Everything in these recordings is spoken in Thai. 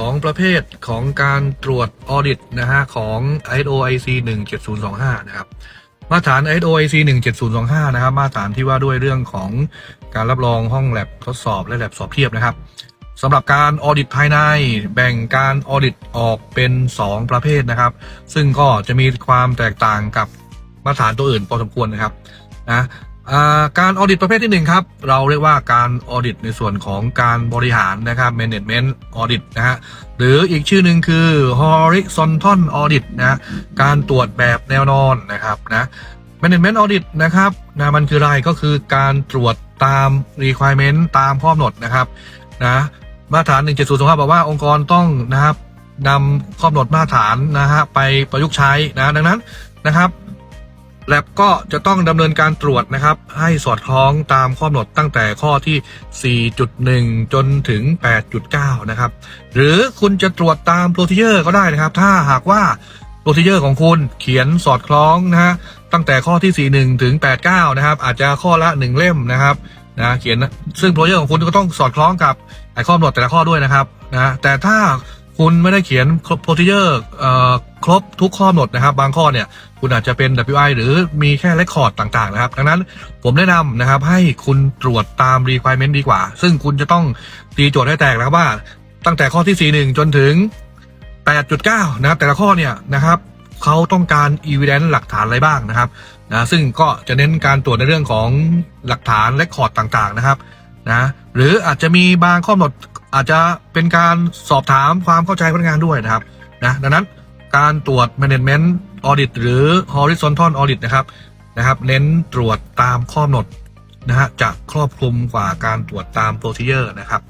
2 ประเภทของการตรวจออดิตนะฮะของ ISO IC 17025 นะครับ มาตรฐาน ISO IC 17025 นะครับ มาตรฐานที่ว่าด้วยเรื่องของการรับรองห้องแลบทดสอบและแลบสอบเทียบนะครับสำหรับการออดิตภายในแบ่งการออดิตออกเป็น 2 ประเภทนะครับ ซึ่งก็จะมีความแตกต่างกับมาตรฐานตัวอื่นพอสมควรนะครับนะ การออดิตประเภทที่หนึ่งครับ เราเรียกว่าการออดิตในส่วนของการบริหารนะครับ management audit นะฮะหรืออีกชื่อหนึ่งคือ horizontal audit นะการตรวจแบบแนวนอนนะครับนะ management audit นะครับนะมันคืออะไรก็คือการตรวจตาม requirement ตามข้อกำหนดนะครับนะมาตรฐาน 17025บอกว่าองค์กรต้องนะครับนำข้อกำหนดมาตรฐานนะฮะไปประยุกต์ใช้นะดังนั้นนะครับ แลบก็จะต้องดำเนินการตรวจนะครับ ให้สอดคล้องตามข้อกำหนดตั้งแต่ข้อที่ 4.1 จนถึง 8.9 นะครับ หรือคุณจะตรวจตามโปร c เ d อร์ก็ได้นะครับ ถ้าหากว่าโปร c เ d อร์ของคุณเขียนสอดคล้องนะฮะตั้งแต่ข้อที่ 41 ถึง 89 นะครับ อาจจะข้อละ 1 เล่มนะครับนะเขียนซึ่งโปร c เ d อร์ของคุณก็ต้องสอดคล้องกับไอ้ข้อกำหนดแต่ละข้อด้วยนะครับนะแต่ถ้า คุณไม่ได้เขียนโปร c เ d อร์ครบทุกข้อกำหนดนะครับ บางข้อเนี่ย คุณอาจจะเป็น WI หรือมีแค่เรคคอร์ดต่าง ๆ นะครับ ดังนั้นผมแนะนำนะครับ ให้คุณตรวจตาม requirement ดีกว่า ซึ่งคุณจะต้องตีโจทย์ให้แตกนะครับว่า ตั้งแต่ข้อที่ 41 จนถึง 8.9 นะครับ แต่ละข้อเนี่ยนะครับเขาต้องการ evidence หลักฐานอะไรบ้างนะครับนะซึ่งก็จะเน้นการตรวจในเรื่องของหลักฐานและคอร์ดต่าง ๆ นะครับนะหรืออาจจะมีบางข้อกำหนด อาจจะเป็นการสอบถามความเข้าใจพนักงานด้วยนะครับนะดังนั้นการตรวจ management audit หรือ horizontal audit นะครับนะครับ เน้นตรวจตามข้อกำหนดนะฮะจะครอบคลุมกว่าการตรวจตาม procedure นะครับ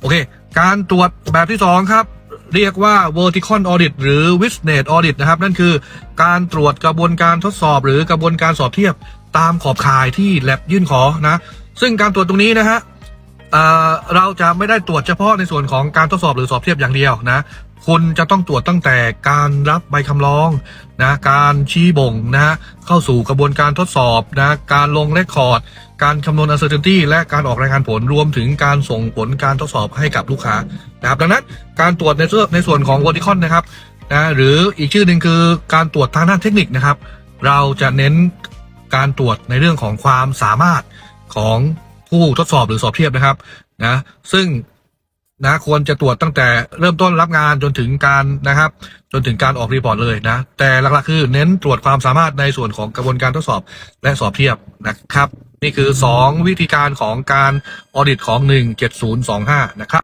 โอเค การตรวจแบบที่ 2 ครับ เรียกว่า vertical audit หรือ witness audit นะครับ นั่นคือการตรวจกระบวนการทดสอบ หรือกระบวนการสอบเทียบตามขอบข่ายที่ lab ยื่นขอนะ ซึ่งการตรวจตรงนี้นะฮะ เราจะไม่ได้ตรวจเฉพาะในส่วนของการทดสอบหรือสอบเทียบอย่างเดียวนะคุณจะต้องตรวจตั้งแต่การรับใบคำร้องนะการชี้บ่งนะเข้าสู่กระบวนการทดสอบนะการลงเลคคอร์ด การคำนวณ uncertainty และการออกรายงานผลรวมถึงการส่งผลการทดสอบให้กับลูกค้านะครับดังนั้นการตรวจในส่วนในส่วนของ vertical นะครับนะหรืออีกชื่อหนึ่งคือการตรวจทางด้านเทคนิคนะครับ เราจะเน้นการตรวจในเรื่องของความสามารถของ ผู้ทดสอบหรือสอบเทียบนะครับนะซึ่งนะควรจะตรวจตั้งแต่เริ่มต้นรับงานจนถึงการนะครับ จนถึงการออกรีพอร์ตเลยนะ แต่หลักๆคือเน้นตรวจความสามารถในส่วนของกระบวนการทดสอบและสอบเทียบนะครับ นี่คือ 2 วิธีการของการออดิตของ 17025 นะครับ